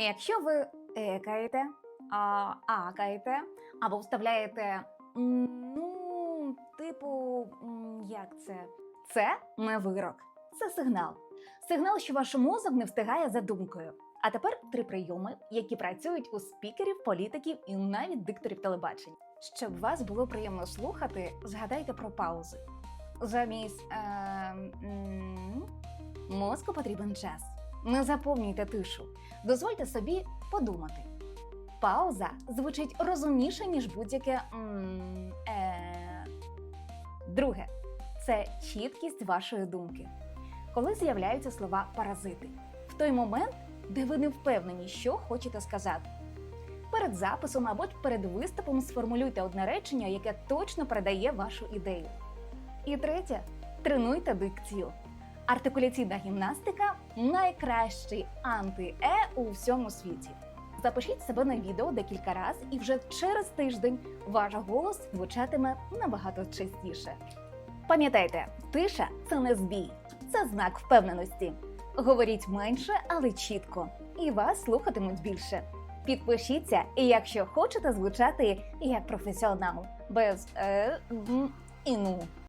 Якщо ви екаєте, а, акаєте або вставляєте ну, типу, як це? Це не вирок, це сигнал. Сигнал, що ваш мозок не встигає за думкою. А тепер три прийоми, які працюють у спікерів, політиків і навіть дикторів телебачень. Щоб вас було приємно слухати, згадайте про паузи. Замість е, м, мозку потрібен час. Не заповнюйте тишу. Дозвольте собі подумати. Пауза звучить розумніше, ніж будь-яке. е. Друге це чіткість вашої думки. Коли з'являються слова паразити, в той момент, де ви не впевнені, що хочете сказати. Перед записом або перед виступом сформулюйте одне речення, яке точно передає вашу ідею. І третє тренуйте дикцію. Артикуляційна гімнастика найкращий анти-е у всьому світі. Запишіть себе на відео декілька разів, і вже через тиждень ваш голос звучатиме набагато частіше. Пам'ятайте, тиша це не збій, це знак впевненості. Говоріть менше, але чітко, і вас слухатимуть більше. Підпишіться, якщо хочете звучати як професіонал, без е, і ну.